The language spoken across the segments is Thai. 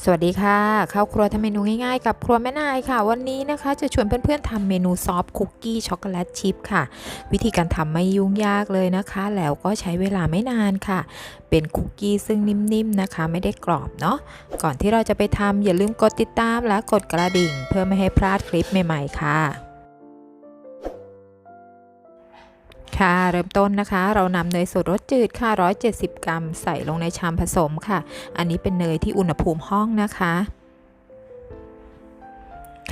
สวัสดีค่ะข้าวครัวทำเมนูง่ายๆ กับครัวแม่นายค่ะ วันนี้นะคะ จะชวนเพื่อนๆทำเมนูซอฟคุกกี้ช็อกโกแลตชิพค่ะ วิธีการทำไม่ยุ่งยากเลยนะคะ แล้วก็ใช้เวลาไม่นานค่ะ เป็นคุกกี้ซึ่งนิ่มๆนะคะ ไม่ได้กรอบเนาะก่อนที่เราจะไปทำอย่าลืมกดติดตามและกดกระดิ่ง เพื่อไม่ให้พลาดคลิปใหม่ๆค่ะ ค่ะเริ่มต้นนะคะ เรานำเนยสดรสจืดค่ะ 170 กรัม ใส่ลงในชามผสมค่ะ อันนี้เป็นเนยที่อุณหภูมิห้องนะคะ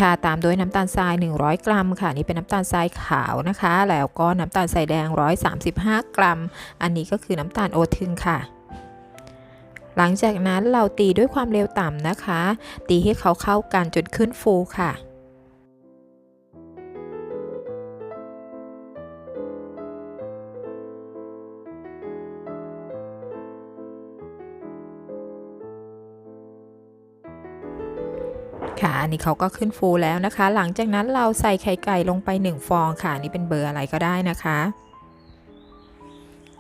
ค่ะตามด้วยน้ำตาลทราย 100 กรัมค่ะนี่เป็นน้ำตาลทรายขาวนะคะ แล้วก็น้ำตาลทรายแดง 135 กรัม อันนี้ก็คือน้ำตาลโอทึงค่ะ หลังจากนั้นเราตีด้วยความเร็วต่ำนะคะ ตีให้เขาเข้ากันจนขึ้นฟูค่ะ ค่ะ อันนี้เขาก็ขึ้นฟูแล้วนะคะ หลังจากนั้นเราใส่ไข่ไก่ลงไป 1 ฟองค่ะ นี่เป็นเบอร์อะไรก็ได้นะคะ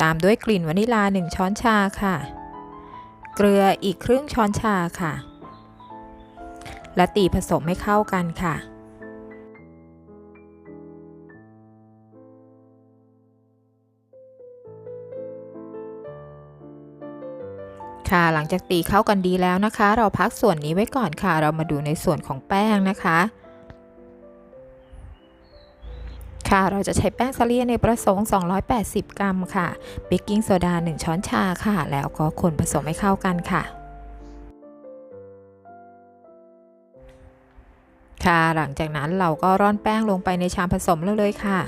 ตามด้วยกลิ่นวานิลา 1 ช้อนชาค่ะ เกลืออีกครึ่งช้อนชาค่ะ และตีผสมให้เข้ากันค่ะ ค่ะหลังจากตีเข้ากันดีแล้วนะคะ เราพักส่วนนี้ไว้ก่อนค่ะ เรามาดูในส่วนของแป้งนะคะ ค่ะเราจะใช้แป้งสาลีในประสงค์ 280 กรัมค่ะเบกกิ้งโซดา 1 ช้อนชาค่ะ แล้วก็คนผสมให้เข้ากันค่ะค่ะหลังจากนั้นเราก็ร่อนแป้งลงไปในชามผสมแล้วเลยค่ะ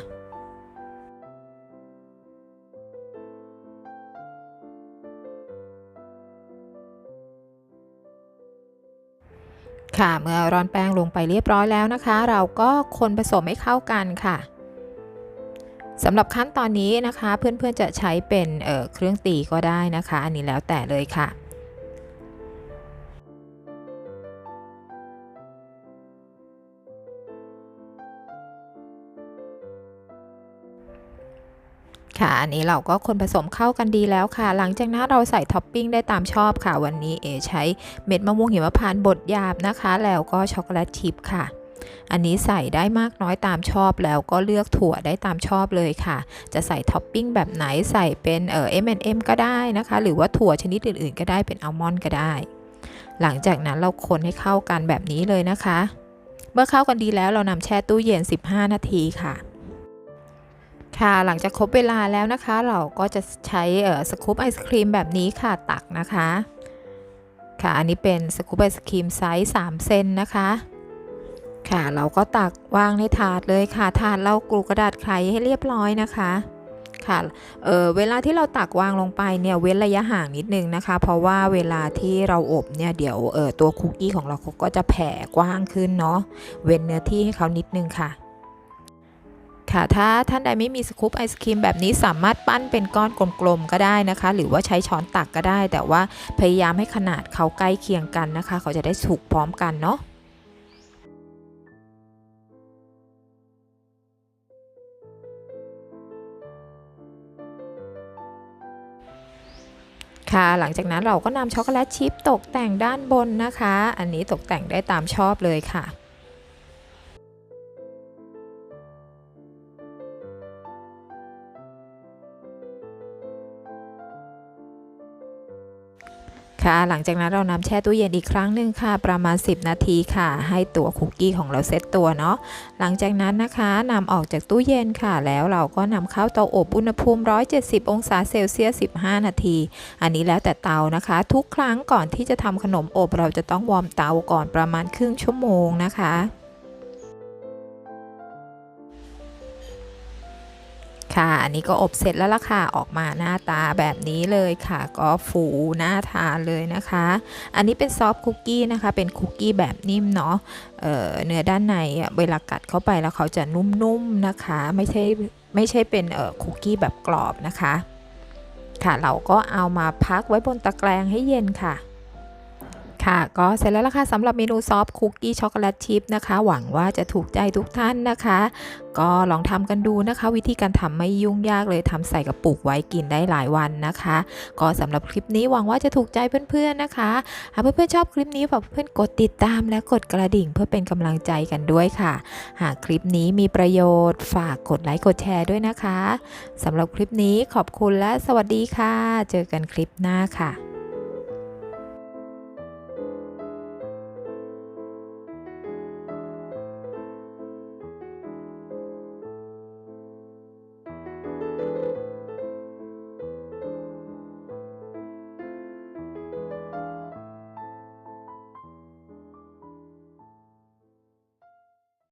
ค่ะ เมื่อร่อนแป้งลงไปเรียบร้อยแล้วนะคะ เราก็คนผสมให้เข้ากันค่ะสำหรับขั้นตอนนี้นะคะ เพื่อนๆจะใช้เป็นเเครื่องตีก็ได้นะคะ อันนี้แล้วแต่เลยค่ะ ค่ะ อันนี้เราก็คนผสมเข้ากันดีแล้วค่ะ หลังจากนั้นเราใส่ท็อปปิ้งได้ตามชอบค่ะ วันนี้เอใช้เม็ดมะม่วงหิมพานต์บดหยาบนะคะ แล้วก็ช็อกโกแลตชิพค่ะอันนี้ใส่ได้มากน้อยตามชอบแล้วก็เลือกถั่วได้ตามชอบเลยค่ะ จะใส่ท็อปปิ้งแบบไหนใส่เป็นเอ่อ M&M ก็ได้นะคะ หรือว่าถั่วชนิดอื่นๆ ก็ได้เป็นอัลมอนด์ก็ได้ หลังจากนั้นเราคนให้เข้ากันแบบนี้เลยนะคะ เมื่อเข้ากันดีแล้วเรานำแช่ตู้เย็น 15 นาทีค่ะ ค่ะหลังจากครบเวลาแล้วนะคะ เราก็จะใช้สกู๊ปไอศครีมแบบนี้ค่ะตักนะคะ ค่ะอันนี้เป็นสกู๊ปไอศครีมไซส์3เซนนะคะ ค่ะเราก็ตักวางในถาดเลยค่ะถาดเรากรูกระดาษไขให้เรียบร้อยนะคะค่ะเเวลาที่เราตักวางลงไปเนี่ยเว้นระยะห่างนิดนึงนะคะ เพราะว่าเวลาที่เราอบเนี่ยเดี๋ยวตัวคุกกี้ของเราเขาก็จะแผ่กว้างขึ้นเนาะเว้นเนื้อที่ให้เขานิดนึงค่ะ ค่ะถ้าท่านใดไม่มีสกู๊ปไอศครีมแบบนี้สามารถปั้นเป็นก้อนกลมๆก็ได้นะคะ หรือว่าใช้ช้อนตักก็ได้ แต่ว่าพยายามให้ขนาดเขาใกล้เคียงกันนะคะ เขาจะได้สุกพร้อมกันเนาะค่ะหลังจากนั้นเราก็นำช็อกโกแลตชิพตกแต่งด้านบนนะคะ อันนี้ตกแต่งได้ตามชอบเลยค่ะ ค่ะ หลังจากนั้นเรานำแช่ตู้เย็นอีกครั้งหนึ่งค่ะ ประมาณ 10 นาทีค่ะ ให้ตัวคุกกี้ของเราเซตตัวเนาะ หลังจากนั้นนะคะนำออกจากตู้เย็นค่ะ แล้วเราก็นำเข้าเตาอบอุณหภูมิ 170 องศาเซลเซียส 15 นาที อันนี้แล้วแต่เตานะคะ ทุกครั้งก่อนที่จะทำขนมอบ เราจะต้องวอร์มเตาก่อนประมาณครึ่งชั่วโมงนะคะ ค่ะอันนี้ก็อบเสร็จแล้วล่ะค่ะ ออกมาหน้าตาแบบนี้เลยค่ะ ก็ฟูน่าทานเลยนะคะ อันนี้เป็นซอฟต์คุกกี้นะคะ เป็นคุกกี้แบบนิ่มเนาะเเนื้อด้านในเวลากัดเข้าไปแล้วเขาจะนุ่มๆนะคะ ไม่ใช่ไม่ใช่เป็นคุกกี้แบบกรอบนะคะ ค่ะเราก็เอามาพักไว้บนตะแกรงให้เย็นค่ะ ค่ะ ก็เสร็จแล้วล่ะค่ะสำหรับเมนูซอฟต์คุกกี้ช็อกโกแลตชิพนะคะ หวังว่าจะถูกใจทุกท่านนะคะ ก็ลองทำกันดูนะคะ วิธีการทำไม่ยุ่งยากเลยทำใส่กระปุกไว้กินได้หลายวันนะคะ ก็สำหรับคลิปนี้หวังว่าจะถูกใจเพื่อนๆนะคะหากเพื่อนๆชอบคลิปนี้ฝากเพื่อนๆกดติดตามและกดกระดิ่งเพื่อเป็นกำลังใจกันด้วยค่ะ หากคลิปนี้มีประโยชน์ฝากกดไลค์กดแชร์ด้วยนะคะสำหรับคลิปนี้ขอบคุณและสวัสดีค่ะ เจอกันคลิปหน้าค่ะ